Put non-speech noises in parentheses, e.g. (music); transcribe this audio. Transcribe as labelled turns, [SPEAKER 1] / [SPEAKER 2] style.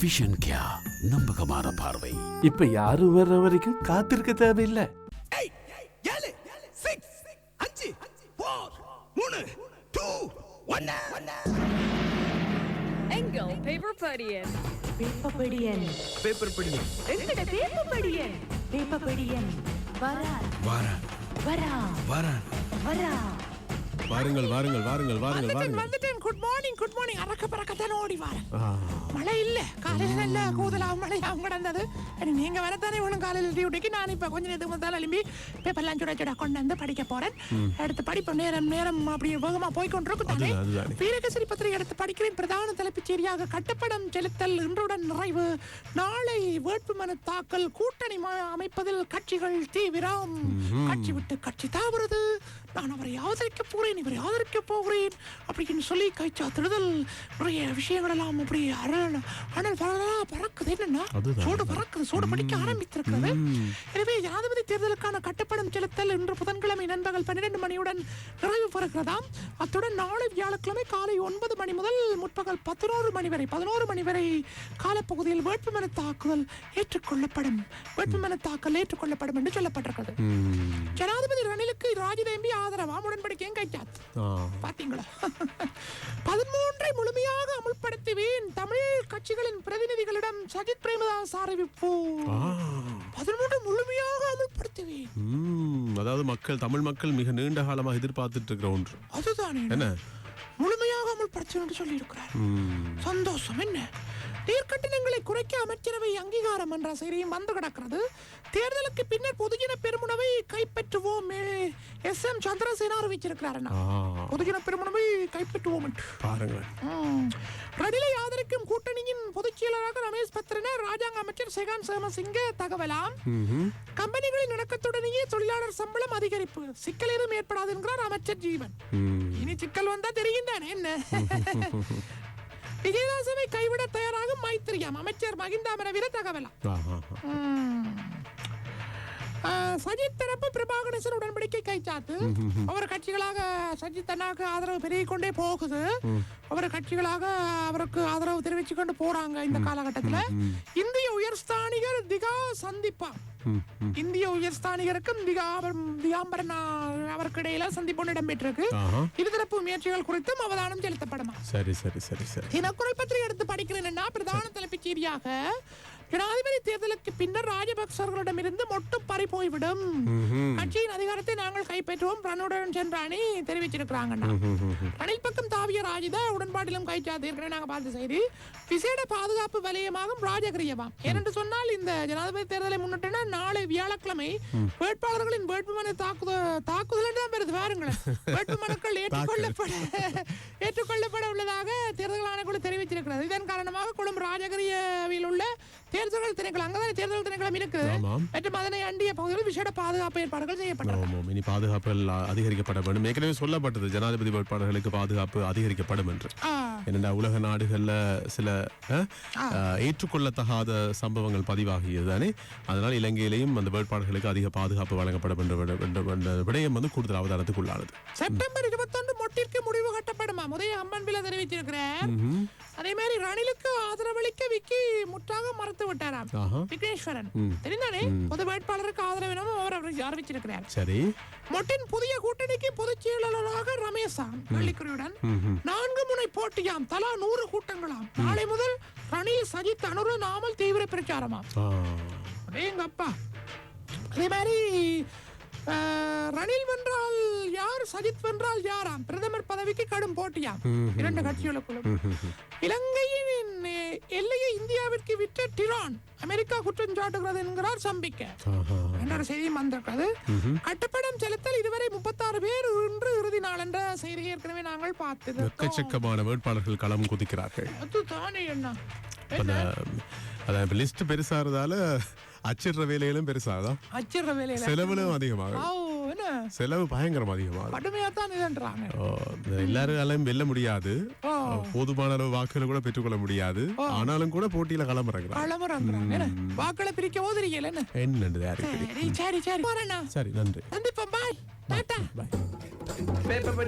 [SPEAKER 1] Vision கியா நம்பகமான பார்வை.
[SPEAKER 2] இப்ப யாரும் வர்ற வரைக்கும் காத்திருக்க தேவையில்லை.
[SPEAKER 3] ஏழு சிக்ஸ் அஞ்சு ஃபோர் மூணு டூ ஒன்னு
[SPEAKER 4] எங்கள் பேப்பர் படியன்?
[SPEAKER 5] பேப்பபடியன்
[SPEAKER 3] பேப்பர்
[SPEAKER 5] எங்கட பேப்பபடியன் பேப்பபடியன் வரா
[SPEAKER 3] வாரேன்.
[SPEAKER 5] வரா
[SPEAKER 3] வாரேன்.
[SPEAKER 5] வரா
[SPEAKER 6] வாருங்கள் வாருங்கள் வாருங்கள் வாருங்கள் வாருங்கள்.
[SPEAKER 7] வந்துட்டேன். குட் மார்னிங் குட் மார்னிங் அறக்க பறக்கத்தான் ஓடி வரேன். மழை இல்ல. காலையில நல்ல கூதலாவும் மழையாவும் கிடந்தது. சரி, நீங்க வரத்தானே வேணும் காலையில் டியூட்டிக்கு நான் இப்ப கொஞ்ச நேரத்துக்கு முதல்ல எழும்பி பேப்பர்லாம் சுட சுட கொண்டு வந்து படிக்க போறேன். எடுத்து படிப்பு நேரம் நேரம் அப்படி வேகமா போய் கொண்டிருக்கும் தானே. வீரகேசரி பத்திரிகை எடுத்து படிக்கிறேன். பிரதான தலைப்புச் செய்தியாக கட்டப்படம் செலுத்தல் இன்றுடன் நிறைவு. நாளை வேட்புமனு தாக்கல் கூட்டணி அமைப்பதில் கட்சிகள் தீவிரம். கட்சி விட்டு கட்சி தாவுறது நான் அவரை ஆதரிக்க போறேன் இவரை ஆதரிக்க போகிறேன் அப்படின்னு சொல்லி கைச்சாத்திடுதல் நிறைய விஷயங்கள் எல்லாம் அப்படி அரண் அனல் பறதா பறக்குது. என்னன்னா சூடு. பறக்குது சூடு படிக்க ஆரம்பித்திருக்கிறது எனவே ஜனாதிபதி தேர்தலுக்கான கட்டுப்படம் செலுத்தல் இன்று புதன்கிழமை நண்பகல் பன்னிரண்டு மணியுடன் நிறைவு பெறுகிறதாம். அத்துடன் நாளை வியாழக்கிழமை காலை ஒன்பது மணி முதல் முற்பகல் பதினோரு மணி வரை பதினோரு மணி வரை காலப்பகுதியில் வேட்புமனு தாக்குதல் ஏற்றுக்கொள்ளப்படும். வேட்புமனு தாக்கல் ஏற்றுக்கொள்ளப்படும் என்று சொல்லப்பட்டிருக்கிறது. ஜனாதிபதி ரணிலுக்கு ராஜதேம்பி ஆதரவாம் உடன்படிக்கையும் கைச்சாத்து பாத்தீங்களா? (laughs) பதிமூன்றை முழுமையாக அமுல்படுத்துவேன் தமிழ் கட்சிகளின் பிரதிநிதிகளிடம் சஜித் பிரேமதாஸ் அறிவிப்பு. பதிமூன்று முழுமையாக அமுல்படுத்துவேன்.
[SPEAKER 6] அதாவது மக்கள் தமிழ் மக்கள் மிக நீண்ட காலமாக எதிர்பார்த்துட்டு இருக்கிற ஒன்று.
[SPEAKER 7] அதுதானே.
[SPEAKER 6] என்ன?
[SPEAKER 7] முழுமையாக அமுல்படுத்துவேன் என்று சொல்லியிருக்கிறார்.
[SPEAKER 6] ம்,
[SPEAKER 7] சந்தோஷம் என்ன? நீர்க்கட்டணங்களை குறைக்க அமைச்சரவை அங்கீகாரம் என்ற செய்தியும் வந்து கிடக்கிறது. தேர்தலுக்கு பின்னர் பொதுஜன பெருமுனவை கைப்பற்றுவோம் எஸ் எம் சந்திரசேனா அறிவிச்சிருக்கிறார் பொதுஜன பெருமுனவை கைப்பற்றுவோம்
[SPEAKER 6] பாருங்கள்.
[SPEAKER 7] ரணிலை ஆதரிக்கும் கூட்டணியின் பொதுச் செயலராக ரமேஷ் பத்ரன ராஜாங்க அமைச்சர் செகான் சேமசிங்க தகவலாம். கம்பெனிகளின் இணக்கத்துடனேயே தொழிலாளர் சம்பளம் அதிகரிப்பு. சிக்கல் எதுவும் ஏற்படாது என்கிறார் அமைச்சர் ஜீவன். இனி சிக்கல் வந்தா தெரியும் தானே என்ன? (laughs) விஜயதாசவை கைவிட தயாராகும் மைத்திரியாம். அமைச்சர் மகிந்தா மனவீர தகவலாம். சஜித் தரப்பு பிரபாகரேசன் உடன்படிக்கை கைச்சாத்து அவர் கட்சிகளாக சஜித் அண்ணாக்கு ஆதரவு பெருகிக் கொண்டே போகுது அவர் கட்சிகளாக அவருக்கு ஆதரவு தெரிவிச்சு கொண்டு போறாங்க இந்த காலகட்டத்துல. உயர்ஸ்தானிகர் திகா சந்திப்பா. இந்திய உயர்ஸ்தானிகருக்கும் திகாபரம் திகாம்பரன் ஆ, அவருக்கு இடையில சந்திப்பு இடம்பெற்றிருக்கு. இருதரப்பு முயற்சிகள் குறித்தும் அவதானம் செலுத்தப்படுமா?
[SPEAKER 6] சரி சரி சரி சரி.
[SPEAKER 7] தினக்குரல் பற்றி எடுத்து படிக்கிறேன்னா பிரதான தலைப்புச் செய்தியாக ஜனாதிபதி தேர்தலுக்கு பின்னர் ராஜபக்சர்களிடமிருந்து மொட்டு பறி போய்விடும். கட்சியின் அதிகாரத்தை நாங்கள் கைப்பற்றுவோம். ரனுடன் சென்ற அணி தெரிவிச்சிருக்கிறாங்கண்ணா. ரணில் பக்கம் தாவிய ராஜிதா உடன்பாட்டிலும் கைச்சாத்து ஏற்கனவே நாங்க பார்த்த செய்தி விசேட பாதுகாப்பு வலயமாகும் ராஜகிரியவாம் ஏனென்று சொன்னால் இந்த ஜனாதிபதி தேர்தலை முன்னிட்டுனா நாளை வியாழக்கிழமை வேட்பாளர்களின் வேட்புமனு தாக்குதல் தாக்குதல் தான் பெறுது பாருங்களேன் (laughs) வேட்புமனுக்கள் ஏற்றுக்கொள்ளப்பட (laughs) ஏற்றுக்கொள்ளப்பட உள்ளதாக தேர்தல் ஆணைக்குழு தெரிவிச்சிருக்கிறது இதன் காரணமாக கொழும்பு ராஜகிரியவில் உள்ள தேர்தல்கள் திணைக்களம் அங்கதான் தேர்தல் திணைக்களம் இருக்குது. மற்றும் அதனை அண்டிய பகுதியில் விசேட பாதுகாப்பு ஏற்பாடுகள் செய்யப்பட்டன.
[SPEAKER 6] இனி பாதுகாப்புகள் அதிகரிக்கப்பட வேண்டும். ஏற்கனவே சொல்லப்பட்டது ஜனாதிபதி வேட்பாளர்களுக்கு பாதுகாப்பு அதிகரிக்கப்படும் என்று. என்னடா உலக நாடுகள்ல சில ஏற்றுக்கொள்ளத்தகாத சம்பவங்கள் பதிவாகியது தானே அதனால் இலங்கையிலேயும் அந்த வேட்பாளர்களுக்கு அதிக பாதுகாப்பு வழங்கப்பட வேண்டும் என்ற- விடயம் வந்து கூடுதல் அவதானத்துக்கு உள்ளானது
[SPEAKER 7] செப்டம்பர் இருபத்தொன்று மொட்டிற்கு முடிவு கட்டப்படுமா? உதய அம்மன் பிள்ளை தெரிவிச்சிருக்கிறேன் அதே மாதிரி ரணிலுக்கு ஆதரவளிக்க விக்கி முற்றாக மறுத்து விட்டாராம். விக்னேஸ்வரன். தெரிந்தானே? பொது வேட்பாளருக்கு ஆதரவு அவர் அறி- அறிவிச்சிருக்கிறார்
[SPEAKER 6] சரி.
[SPEAKER 7] மொட்டின் புதிய கூட்டணிக்கு பொதுச் செயலாளராக ரமேஷாம் வள்ளிக்குறியுடன் நான்கு முனை போட்டியாம். தலா நூறு கூட்டங்களாம். நாளை முதல் ரணில் சஜித் அனுர நாமல் தீவிர பிரச்சாரமாம். எங்க அப்பா அதே மாதிரி ரணில் வென்றால் யார் சஜித் வென்றால் யாராம்? பிரதமர் பதவிக்கு கடும் போட்டியாம். இரண்டு கட்சிகளுக்குள்ளும். இலங்கையின் எல்லையை இந்தியாவிற்கு விட்ட டிரான். அமெரிக்கா குற்றம் சாட்டுகிறது என்கிறார் சம்பிக்க.
[SPEAKER 6] ஆஹா.
[SPEAKER 7] இன்னொரு செய்தி வந்திருக்கிறது. கட்டுப்படம் செலுத்தல் இதுவரை முப்பத்தாறு பேர் இன்று இறுதி நாள் என்ற செய்தியை ஏற்கனவே நாங்கள் பார்த்தது
[SPEAKER 6] எக்கச்சக்கமான வேட்பாளர்கள் களம் குதிக்கிறார்கள்.
[SPEAKER 7] அதுதானே என்ன?
[SPEAKER 6] அதான் லிஸ்ட் பெருசா இருந்தால அச்சிடுற வேலைகளும் பெருசாதான்
[SPEAKER 7] அச்சிடுற வேலையில
[SPEAKER 6] செலவுகளும் அதிகமாகும் செலவு பயங்கரம் அதிகமாகும்
[SPEAKER 7] கடுமையா தான் இதுன்றாங்க.
[SPEAKER 6] எல்லாராலையும் வெல்ல முடியாது. போதுமான அளவு வாக்குகளை கூட பெற்றுக்கொள்ள முடியாது. ஆனாலும் கூட போட்டியில களமிறங்குறாங்க.
[SPEAKER 7] களமுறாங்க என்ன? வாக்களை பிரிக்கவோ தெரியல என்ன?
[SPEAKER 6] என்னண்டு?
[SPEAKER 7] சரி சரி சரி. போறேண்ணா
[SPEAKER 6] சரி நன்றி.
[SPEAKER 7] சந்திப்போம் பாய்.
[SPEAKER 3] பேப்பர்